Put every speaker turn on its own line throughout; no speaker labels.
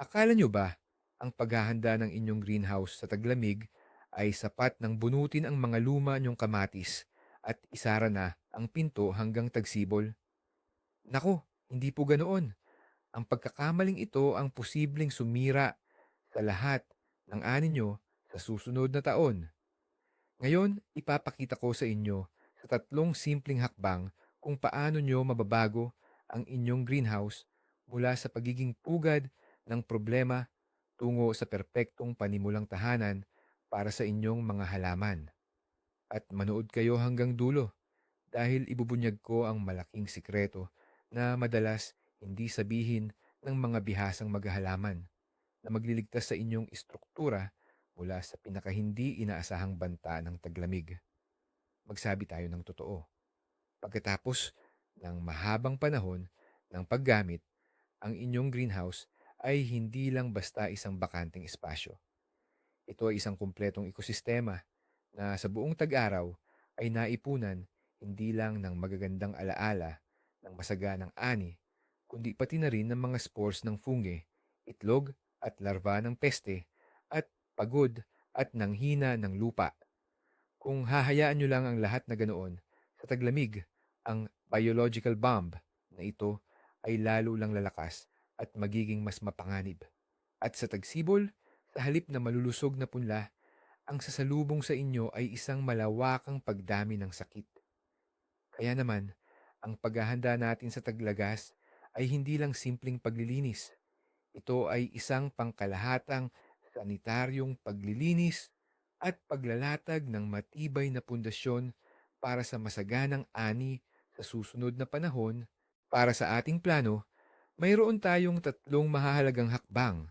Akala nyo ba ang paghahanda ng inyong greenhouse sa taglamig ay sapat ng bunutin ang mga luma niyong kamatis at isara na ang pinto hanggang tagsibol? Nako, hindi po ganoon. Ang pagkakamaling ito ang posibleng sumira sa lahat ng ani nyo sa susunod na taon. Ngayon, ipapakita ko sa inyo sa tatlong simpleng hakbang kung paano nyo mababago ang inyong greenhouse mula sa pagiging pugad ng problema tungo sa perpektong panimulang tahanan para sa inyong mga halaman. At manood kayo hanggang dulo dahil ibubunyag ko ang malaking sikreto na madalas hindi sabihin ng mga bihasang maghahalaman na magliligtas sa inyong istruktura mula sa pinakahindi inaasahang banta ng taglamig. Magsabi tayo ng totoo. Pagkatapos ng mahabang panahon ng paggamit, ang inyong greenhouse ay hindi lang basta isang bakanteng espasyo. Ito ay isang kumpletong ekosistema na sa buong tag-araw ay naipunan hindi lang ng magagandang alaala ng masaganang ani, kundi pati na rin ng mga spores ng fungi, itlog at larva ng peste at pagod at nanghina ng lupa. Kung hahayaan nyo lang ang lahat na ganoon, sa taglamig, ang biological bomb na ito ay lalo lang lalakas at magiging mas mapanganib. At sa tagsibol, sa halip na malulusog na punla, ang sasalubong sa inyo ay isang malawakang pagdami ng sakit. Kaya naman, ang paghahanda natin sa taglagas ay hindi lang simpleng paglilinis. Ito ay isang pangkalahatang sanitaryong paglilinis at paglalatag ng matibay na pundasyon para sa masaganang ani sa susunod na panahon. Para sa ating plano, mayroon tayong tatlong mahahalagang hakbang.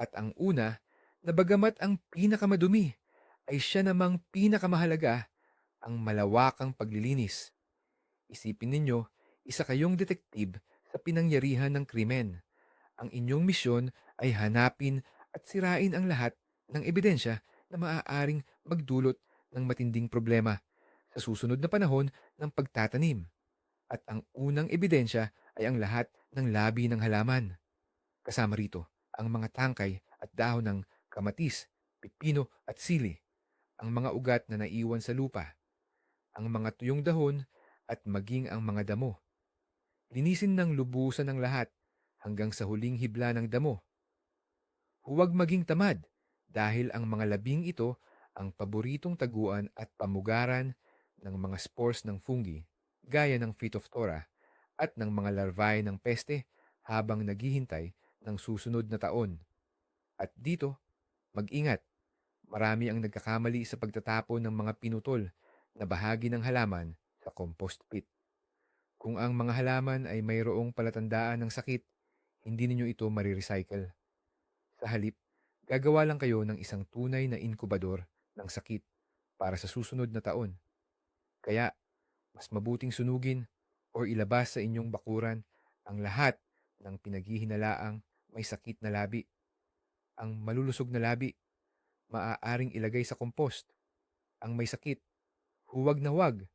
At ang una, na bagamat ang pinakamadumi, ay siya namang pinakamahalaga, ang malawakang paglilinis. Isipin ninyo, isa kayong detektib sa pinangyarihan ng krimen. Ang inyong misyon ay hanapin at sirain ang lahat ng ebidensya na maaaring magdulot ng matinding problema sa susunod na panahon ng pagtatanim. At ang unang ebidensya ay ang lahat ng labi ng halaman. Kasama rito ang mga tangkay at dahon ng kamatis, pipino at sili, ang mga ugat na naiwan sa lupa, ang mga tuyong dahon at maging ang mga damo. Linisin ng lubusan ng lahat hanggang sa huling hibla ng damo. Huwag maging tamad dahil ang mga labing ito ang paboritong taguan at pamugaran ng mga spores ng fungi gaya ng Phytophthora at ng mga larvae ng peste habang naghihintay ng susunod na taon. At dito, mag-ingat. Marami ang nagkakamali sa pagtatapon ng mga pinutol na bahagi ng halaman sa compost pit. Kung ang mga halaman ay mayroong palatandaan ng sakit, hindi ninyo ito marirecycle. Sa halip, gagawa lang kayo ng isang tunay na inkubador ng sakit para sa susunod na taon. Kaya, mas mabuting sunugin o ilabas sa inyong bakuran ang lahat ng pinaghihinalaang may sakit na labi. Ang malulusog na labi, maaaring ilagay sa compost. Ang may sakit, huwag na huwag.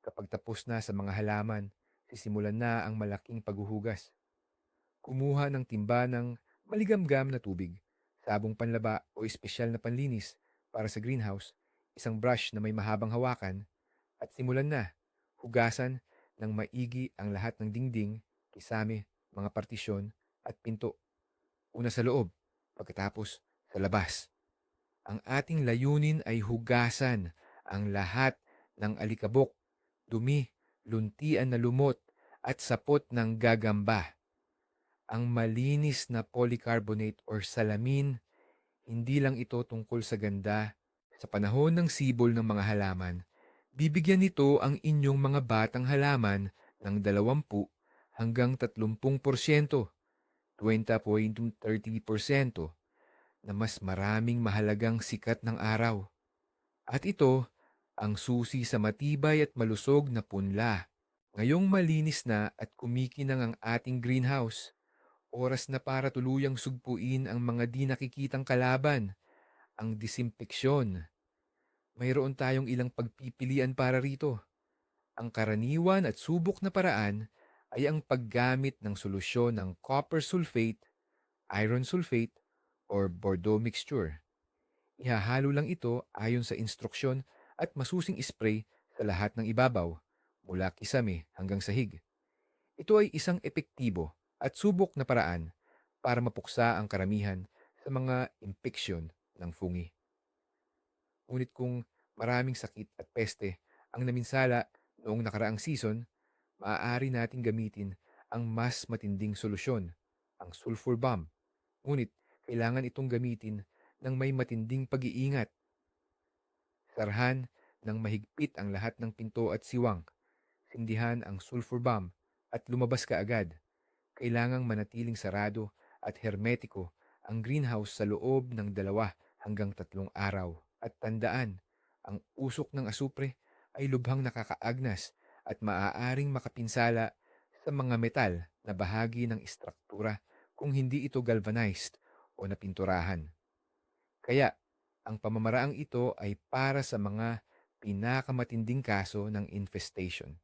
Kapag tapos na sa mga halaman, sisimulan na ang malaking paghuhugas. Kumuha ng timba ng maligamgam na tubig, sabong panlaba o espesyal na panlinis para sa greenhouse, isang brush na may mahabang hawakan, at simulan na, hugasan ng maigi ang lahat ng dingding, kisame, mga partisyon at pinto. Una sa loob, pagkatapos sa labas. Ang ating layunin ay hugasan ang lahat ng alikabok, dumi, luntian na lumot at sapot ng gagamba. Ang malinis na polycarbonate or salamin, hindi lang ito tungkol sa ganda. Sa panahon ng sibol ng mga halaman, bibigyan nito ang inyong mga batang halaman ng 20 hanggang 30%, 20.30% na mas maraming mahalagang sikat ng araw. At ito ang susi sa matibay at malusog na punla. Ngayong malinis na at kumikinang ang ating greenhouse, oras na para tuluyang sugpuin ang mga di nakikitang kalaban, ang disimpeksyon. Mayroon tayong ilang pagpipilian para rito. Ang karaniwan at subok na paraan ay ang paggamit ng solusyon ng copper sulfate iron sulfate, or Bordeaux mixture. Ihahalo lang ito ayon sa instruksyon at masusing spray sa lahat ng ibabaw, mula kisame hanggang sahig. Ito ay isang epektibo at subok na paraan para mapuksa ang karamihan sa mga impeksyon ng fungi. Ngunit kung maraming sakit at peste ang naminsala noong nakaraang season, maaari nating gamitin ang mas matinding solusyon, ang sulfur bomb. Ngunit kailangan itong gamitin ng may matinding pag-iingat. Sarhan ng mahigpit ang lahat ng pinto at siwang. Sindihan ang sulfur bomb at lumabas ka agad. Kailangang manatiling sarado at hermetiko ang greenhouse sa loob ng dalawa hanggang tatlong araw. At tandaan, ang usok ng asupre ay lubhang nakakaagnas at maaaring makapinsala sa mga metal na bahagi ng istruktura kung hindi ito galvanized o napinturahan. Kaya, ang pamamaraang ito ay para sa mga pinakamatinding kaso ng infestation.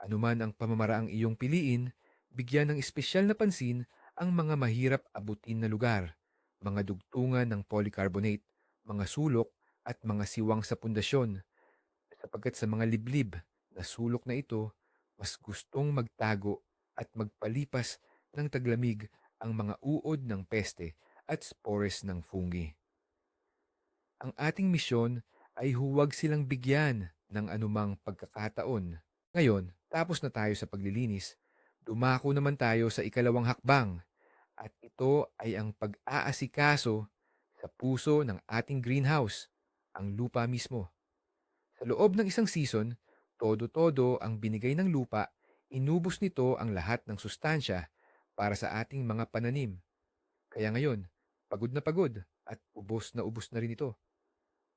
Anuman ang pamamaraang iyong piliin, bigyan ng espesyal na pansin ang mga mahirap abutin na lugar, mga dugtungan ng polycarbonate, mga sulok at mga siwang sa pundasyon, sapagkat sa mga liblib na sulok na ito, mas gustong magtago at magpalipas ng taglamig ang mga uod ng peste at spores ng fungi. Ang ating misyon ay huwag silang bigyan ng anumang pagkakataon. Ngayon, tapos na tayo sa paglilinis, dumako naman tayo sa ikalawang hakbang at ito ay ang pag-aasikaso sa puso ng ating greenhouse, ang lupa mismo. Sa loob ng isang season, todo-todo ang binigay ng lupa, inubos nito ang lahat ng sustansya para sa ating mga pananim. Kaya ngayon, pagod na pagod at ubos na ubos na rin ito.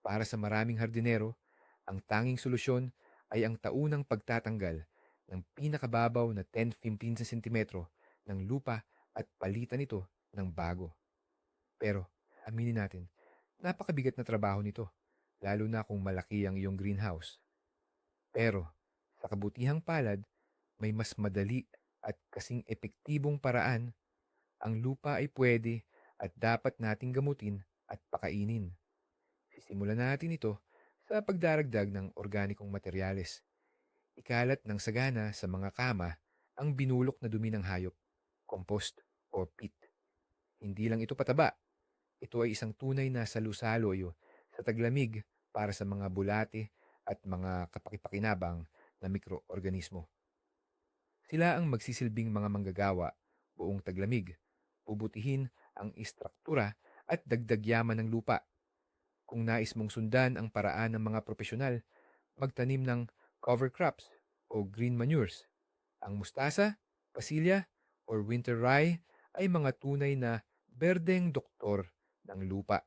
Para sa maraming hardinero, ang tanging solusyon ay ang taunang pagtatanggal ng pinakababaw na 10-15 cm ng lupa at palitan ito ng bago. Pero, aminin natin, napakabigat na trabaho nito, lalo na kung malaki ang iyong greenhouse. Pero, sa kabutihang palad, may mas madali at kasing epektibong paraan. Ang lupa ay pwede at dapat nating gamutin at pakainin. Sisimulan natin ito sa pagdaragdag ng organikong materyales. Ikalat ng sagana sa mga kama ang binulok na dumi ng hayop, compost o peat. Hindi lang ito pataba. Ito ay isang tunay na salusaloyo sa taglamig para sa mga bulate at mga kapakipakinabang na mikroorganismo. Sila ang magsisilbing mga manggagawa buong taglamig, bubutihin ang istruktura at dagdag yaman ng lupa kung nais mong sundan ang paraan ng mga profesional, magtanim ng cover crops o green manures. Ang mustasa, pasilya, or winter rye ay mga tunay na berdeng doktor ng lupa.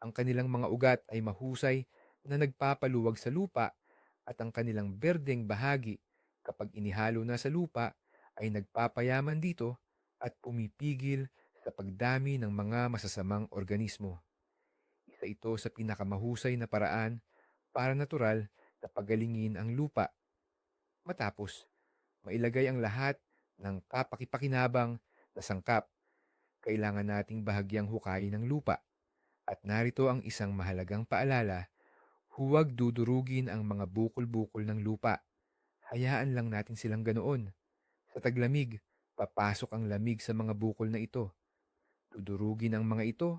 Ang kanilang mga ugat ay mahusay na nagpapaluwag sa lupa at ang kanilang berdeng bahagi kapag inihalo na sa lupa ay nagpapayaman dito at pumipigil sa pagdami ng mga masasamang organismo. Isa ito sa pinakamahusay na paraan para natural na pagalingin ang lupa. Matapos, mailagay ang lahat ng kapakipakinabang na sangkap. Kailangan nating bahagyang hukayin ng lupa. At narito ang isang mahalagang paalala, huwag dudurugin ang mga bukol-bukol ng lupa. Hayaan lang natin silang ganoon. Sa taglamig, papasok ang lamig sa mga bukol na ito. Dudurugin ang mga ito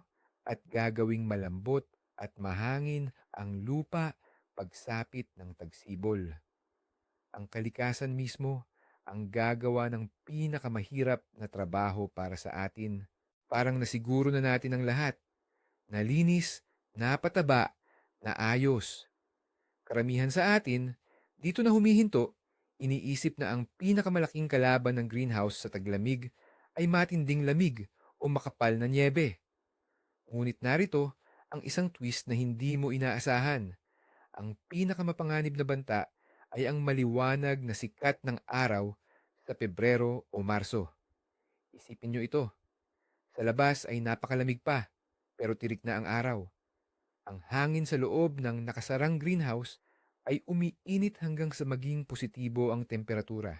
at gagawing malambot at mahangin ang lupa pagsapit ng tagsibol. Ang kalikasan mismo ang gagawa ng pinakamahirap na trabaho para sa atin. Parang nasiguro na natin ang lahat. Nalinis, napataba, na ayos. Karamihan sa atin, dito na humihinto, iniisip na ang pinakamalaking kalaban ng greenhouse sa taglamig ay matinding lamig o makapal na niebe. Ngunit narito ang isang twist na hindi mo inaasahan. Ang pinakamapanganib na banta ay ang maliwanag na sikat ng araw sa Pebrero o Marso. Isipin nyo ito. Sa labas ay napakalamig pa, pero tirik na ang araw. Ang hangin sa loob ng nakasarang greenhouse ay umiinit hanggang sa maging positibo ang temperatura.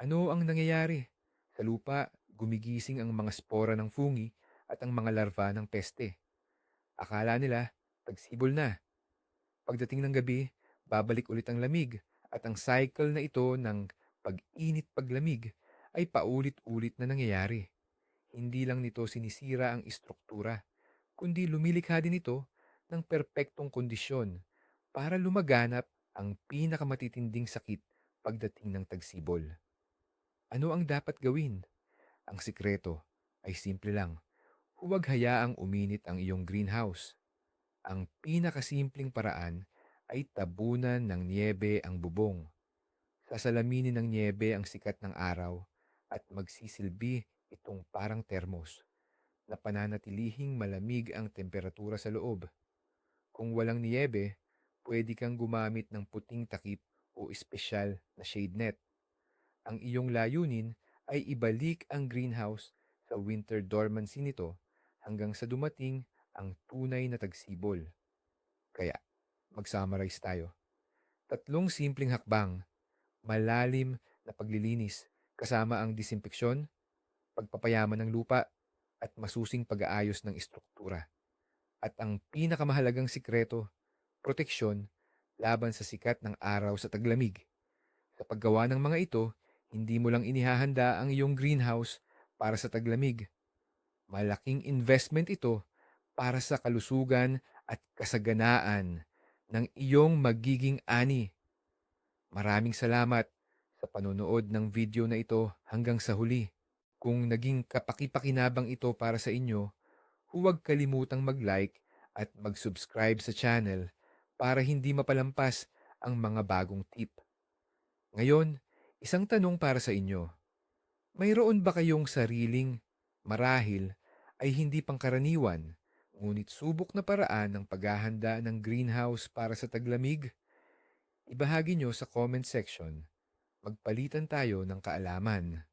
Ano ang nangyayari? Sa lupa, gumigising ang mga spora ng fungi at ang mga larva ng peste. Akala nila, tagsibol na. Pagdating ng gabi, babalik ulit ang lamig at ang cycle na ito ng pag-init paglamig ay paulit-ulit na nangyayari. Hindi lang nito sinisira ang istruktura, kundi lumilikha din ito ng perpektong kondisyon para lumaganap ang pinakamatitinding sakit pagdating ng tagsibol. Ano ang dapat gawin? Ang sikreto ay simple lang. Huwag hayaang uminit ang iyong greenhouse. Ang pinakasimpleng paraan ay tabunan ng niebe ang bubong. Sasalaminin ng niebe ang sikat ng araw at magsisilbi itong parang termos na pananatilihing malamig ang temperatura sa loob. Kung walang niebe, pwede kang gumamit ng puting takip o espesyal na shade net. Ang iyong layunin ay ibalik ang greenhouse sa winter dormancy nito hanggang sa dumating ang tunay na tagsibol. Kaya, mag-summarize tayo. Tatlong simpleng hakbang, malalim na paglilinis kasama ang disinfeksyon, pagpapayaman ng lupa, at masusing pag-aayos ng istruktura. At ang pinakamahalagang sikreto, proteksyon laban sa sikat ng araw sa taglamig. Sa paggawa ng mga ito, hindi mo lang inihahanda ang iyong greenhouse para sa taglamig. Malaking investment ito para sa kalusugan at kasaganaan ng iyong magiging ani. Maraming salamat sa panonood ng video na ito hanggang sa huli. Kung naging kapaki-pakinabang ito para sa inyo, huwag kalimutang mag-like at mag-subscribe sa channel para hindi mapalampas ang mga bagong tip. Ngayon, isang tanong para sa inyo. Mayroon ba kayong sariling, marahil, ay hindi pangkaraniwan, ngunit subok na paraan ng paghahanda ng greenhouse para sa taglamig? Ibahagi nyo sa comment section. Magpalitan tayo ng kaalaman.